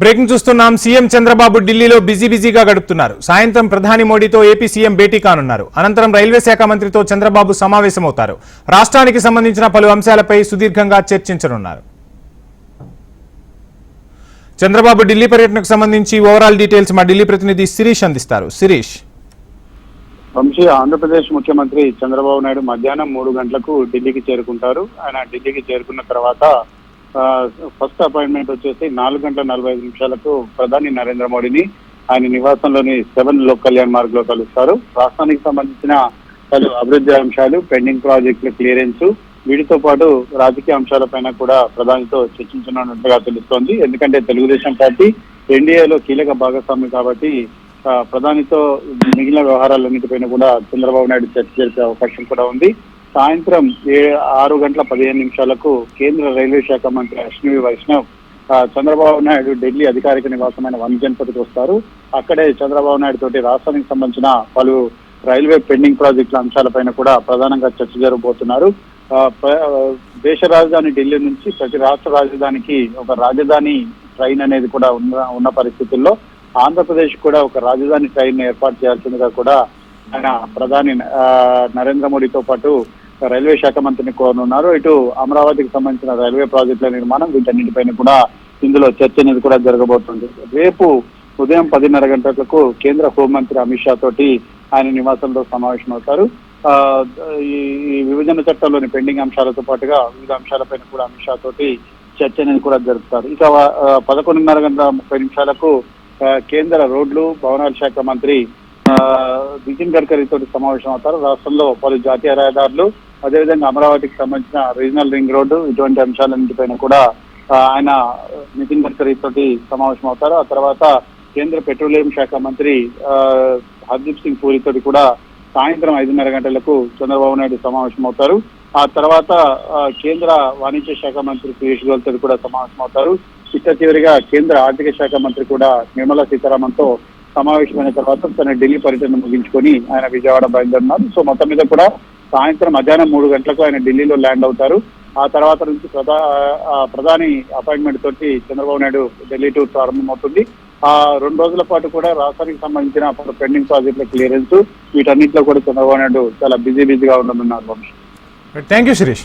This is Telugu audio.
బ్రేకింగ్ చూస్తున్నాం. సీఎం చంద్రబాబు ఢిల్లీలో బిజీ బిజీగా గడుపుతున్నారు. సాయంత్రం ప్రధాని మోడీతో ఏపీ సీఎం భేటీ కానున్నారు. అనంతరం రైల్వే శాఖ మంత్రితో చంద్రబాబు సమావేశమవుతారు. రాష్ట్రానికి సంబంధించిన పలు అంశాలపై సుదీర్ఘంగా చర్చించనున్నారు. చంద్రబాబు ఢిల్లీ పర్యటనకు సంబంధించి ఓవరాల్ డీటెయిల్స్ మా ఢిల్లీ ప్రతినిధి శిరీష్ అందిస్తారు. శిరీష్. వంశీ ఆంధ్రప్రదేశ్ ముఖ్యమంత్రి చంద్రబాబు నాయుడు మధ్యాహ్నం మూడు గంటలకు ఢిల్లీకి చేరుకుంటారు. ఆయన ఢిల్లీకి చేరుకున్న తర్వాత ఫస్ట్ అపాయింట్మెంట్ వచ్చేసి నాలుగు గంటల నలభై ఐదు నిమిషాలకు ప్రధాని నరేంద్ర మోడీని ఆయన నివాసంలోని సెవెన్ లోక్ కళ్యాణ్ మార్గ్లో కలుస్తారు. రాష్ట్రానికి సంబంధించిన పలు అభివృద్ధి అంశాలు పెండింగ్ ప్రాజెక్టుల క్లియరెన్స్ వీటితో పాటు రాజకీయ అంశాలపైన కూడా ప్రధానితో చర్చించనున్నట్లుగా తెలుస్తోంది. ఎందుకంటే తెలుగుదేశం పార్టీ ఎన్డీఏలో కీలక భాగస్వామి కాబట్టి ప్రధానితో మిగిలిన వ్యవహారాలన్నిటిపైన కూడా చంద్రబాబు నాయుడు చర్చ జరిపే అవకాశం కూడా ఉంది. సాయంత్రం ఏ ఆరు గంటల పదిహేను నిమిషాలకు కేంద్ర రైల్వే శాఖ మంత్రి అశ్విని వైష్ణవ్ ఆ, చంద్రబాబు నాయుడు ఢిల్లీ అధికారిక నివాసమైన వన్ జన్పతికి వస్తారు. అక్కడే చంద్రబాబు నాయుడు తోటి రాష్ట్రానికి సంబంధించిన పలు రైల్వే పెండింగ్ ప్రాజెక్టుల అంశాలపైన కూడా ప్రధానంగా చర్చ జరగబోతున్నారు. దేశ రాజధాని ఢిల్లీ నుంచి ప్రతి రాష్ట్ర రాజధానికి ఒక రాజధాని ట్రైన్ అనేది కూడా ఉన్న ఉన్న పరిస్థితుల్లో ఆంధ్రప్రదేశ్ కూడా ఒక రాజధాని ట్రైన్ ఏర్పాటు చేయాల్సిందిగా కూడా ఆయన ప్రధాని ఆ, నరేంద్ర మోడీతో పాటు రైల్వే శాఖ మంత్రిని కోరనున్నారు. ఇటు అమరావతికి సంబంధించిన రైల్వే ప్రాజెక్టుల నిర్మాణం వీటన్నిటిపైన కూడా ఇందులో చర్చ అనేది కూడా జరగబోతుంది. రేపు ఉదయం పదిన్నర గంటలకు కేంద్ర హోంమంత్రి అమిత్ షా తోటి ఆయన నివాసంలో సమావేశమవుతారు. ఆ, ఈ విభజన చట్టంలోని పెండింగ్ అంశాలతో పాటుగా వివిధ అంశాలపైన కూడా అమిత్ షా తోటి చర్చ అనేది కూడా జరుపుతారు. ఇక పదకొండున్నర గంటల ముప్పై నిమిషాలకు కేంద్ర రోడ్లు భవనాల శాఖ మంత్రి ఆ, నితిన్ గడ్కరీ తోటి సమావేశం అవుతారు రాష్ట్రంలో పలు జాతీయ రహదారులు అదేవిధంగా అమరావతికి సంబంధించిన రీజనల్ రింగ్ రోడ్డు ఇటువంటి అంశాలన్నింటిపైన కూడా ఆయన నితిన్ గడ్కరీ తోటి సమావేశం అవుతారు. ఆ తర్వాత కేంద్ర పెట్రోలియం శాఖ మంత్రి ఆ, హర్దీప్ సింగ్ పూరి తోటి కూడా సాయంత్రం ఐదున్నర గంటలకు చంద్రబాబు నాయుడు సమావేశం అవుతారు. ఆ తర్వాత కేంద్ర వాణిజ్య శాఖ మంత్రి పీయూష్ గోయల్ తోటి కూడా సమావేశం అవుతారు. చిట్ట చివరిగా కేంద్ర ఆర్థిక శాఖ మంత్రి కూడా నిర్మలా సీతారామన్తో సమావేశమైన తర్వాత తన ఢిల్లీ పర్యటన ముగించుకొని ఆయన విజయవాడ బయలుదేరున్నారు సో మొత్తం మీద కూడా సాయంత్రం మధ్యాహ్నం మూడు గంటలకు ఆయన ఢిల్లీలో ల్యాండ్ అవుతారు. ఆ తర్వాత నుంచి ప్రధా ప్రధాని అపాయింట్మెంట్ తోటి చంద్రబాబు నాయుడు ఢిల్లీ టూర్ ప్రారంభమవుతుంది. ఆ రెండు రోజుల పాటు కూడా రాష్ట్రానికి సంబంధించిన పలు పెండింగ్ ప్రాజెక్టుల క్లియరెన్స్ వీటన్నిటిలో కూడా చంద్రబాబు నాయుడు చాలా బిజీ బిజీగా ఉండనున్నారు థ్యాంక్ యూ శిరీష్